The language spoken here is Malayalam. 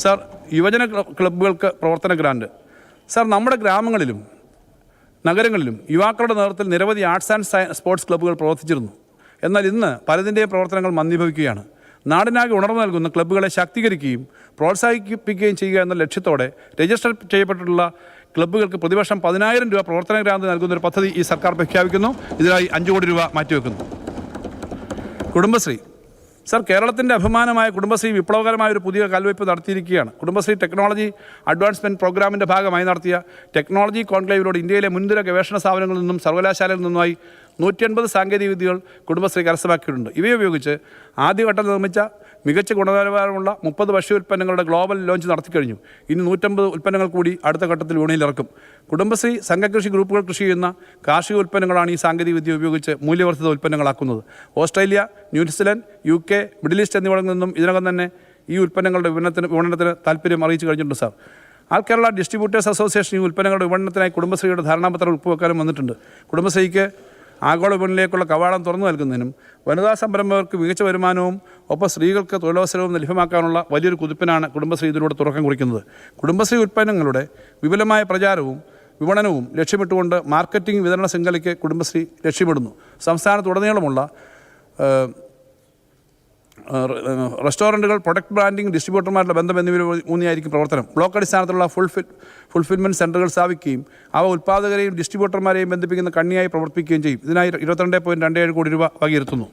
സാർ യുവജന ക്ല- ക്ലബ്ബുകൾക്ക് പ്രവർത്തന ഗ്രാൻഡ് സാർ നമ്മുടെ ഗ്രാമങ്ങളിലും നഗരങ്ങളിലും യുവാക്കളുടെ നേതൃത്വത്തിൽ നിരവധി ആർട്സ് ആൻഡ് സ്പോർട്സ് ക്ലബ്ബുകൾ പ്രവർത്തിച്ചിരുന്നു. എന്നാൽ ഇന്ന് പലതിന്റെയും പ്രവർത്തനങ്ങൾ മന്ദീഭവിക്കുകയാണ്. നാടിനാകെ ഉണർന്നു നൽകുന്ന ക്ലബ്ബുകളെ ശാക്തീകരിക്കുകയും പ്രോത്സാഹിപ്പിക്കുകയും ചെയ്യുക എന്ന ലക്ഷ്യത്തോടെ രജിസ്റ്റർ ചെയ്യപ്പെട്ടിട്ടുള്ള ക്ലബ്ബുകൾക്ക് പ്രതിവർഷം പതിനായിരം രൂപ പ്രവർത്തന ഗ്രാന്റ് നൽകുന്ന ഒരു പദ്ധതി ഈ സർക്കാർ പ്രഖ്യാപിക്കുന്നു. ഇതിനായി അഞ്ച് കോടി രൂപ മാറ്റിവെക്കുന്നു. കുടുംബശ്രീ സർ കേരളത്തിന്റെ അഭിമാനമായ കുടുംബശ്രീ വിപ്ലവകരമായ ഒരു പുതിയ കൽവയ്പ് നടത്തിയിരിക്കുകയാണ്. കുടുംബശ്രീ ടെക്നോളജി അഡ്വാൻസ്മെന്റ് പ്രോഗ്രാമിന്റെ ഭാഗമായി നടത്തിയ ടെക്നോളജി കോൺക്ലേവിലൂടെ ഇന്ത്യയിലെ മുൻനിര ഗവേഷണ സ്ഥാപനങ്ങളിൽ നിന്നും സർവകലാശാലയിൽ നിന്നുമായി നൂറ്റി അൻപത് സാങ്കേതിക വിദ്യകൾ കുടുംബശ്രീ കരസ്ഥമാക്കിയിട്ടുണ്ട്. ഇവയുപയോഗിച്ച് ആദ്യഘട്ടം നിർമ്മിച്ച മികച്ച ഗുണനിലവാരമുള്ള മുപ്പത് ഭക്ഷ്യ ഉൽപ്പന്നങ്ങളുടെ ഗ്ലോബൽ ലോഞ്ച് നടത്തിക്കഴിഞ്ഞു. ഇനി നൂറ്റമ്പത് ഉൽപ്പന്നങ്ങൾ കൂടി അടുത്ത ഘട്ടത്തിൽ വിപണിയിലിറക്കും കുടുംബശ്രീ സംഘകൃഷി ഗ്രൂപ്പുകൾ കൃഷി ചെയ്യുന്ന കാർഷിക ഉൽപ്പന്നങ്ങളാണ് ഈ സാങ്കേതികവിദ്യ ഉപയോഗിച്ച് മൂല്യവർദ്ധിത ഉൽപ്പന്നങ്ങളാക്കുന്നത്. Australia New Zealand U K Middle East എന്നിവിടങ്ങളിൽ നിന്നും ഇതിനകം തന്നെ ഈ ഉൽപ്പന്നങ്ങളുടെ വിപണനത്തിന് വിപണനത്തിന് താല്പര്യം അറിയിച്ചു കഴിഞ്ഞിട്ടുണ്ട് sir. All Kerala distributors association ഈ ഉൽപ്പന്നങ്ങളുടെ വിപണനത്തിനായി കുടുംബശ്രീയുടെ ധാരണാപത്രം ഒപ്പുവെക്കാനും വന്നിട്ടുണ്ട്. കുടുംബശ്രീക്ക് ആഗോള വിപണിയിലേക്കുള്ള കവാടം തുറന്നു നൽകുന്നതിനും വനിതാ സംരംഭകർക്ക് മികച്ച വരുമാനവും ഒപ്പം സ്ത്രീകൾക്ക് തൊഴിലവസരവും ലഭ്യമാക്കാനുള്ള വലിയൊരു കുതിപ്പിനാണ് കുടുംബശ്രീ ഇതിലൂടെ തുറക്കം കുറിക്കുന്നത്. കുടുംബശ്രീ ഉൽപ്പന്നങ്ങളുടെ വിപുലമായ പ്രചാരവും വിപണനവും ലക്ഷ്യമിട്ടുകൊണ്ട് മാർക്കറ്റിംഗ് വിതരണ ശൃംഖലയ്ക്ക് കുടുംബശ്രീ ലക്ഷ്യമിടുന്നു. സംസ്ഥാനത്തുടനീളമുള്ള റെസ്റ്റോറന്റുകൾ പ്രൊഡക്റ്റ് ബ്രാൻഡിംഗ് ഡിസ്ട്രിബ്യൂട്ടർമാരുടെ ബന്ധം എന്നിവ ഊന്നിയായിരിക്കും പ്രവർത്തനം. ബ്ലോക്ക് അടിസ്ഥാനത്തിലുള്ള ഫുൾഫിൽ ഫുൾഫിൽമെന്റ് സെന്ററുകൾ സ്ഥാപിക്കുകയും അവ ഉൽപ്പാദകരെയും ഡിസ്ട്രിബ്യൂട്ടർമാരെയും ബന്ധിപ്പിക്കുന്ന കണ്ണിയായി പ്രവർത്തിക്കുകയും ചെയ്യും. ഇതിനായി ഇരുപത്തിരണ്ട് പോയിന്റ് രണ്ട് ഏഴ് കോടി രൂപ വകയിരുത്തുന്നു.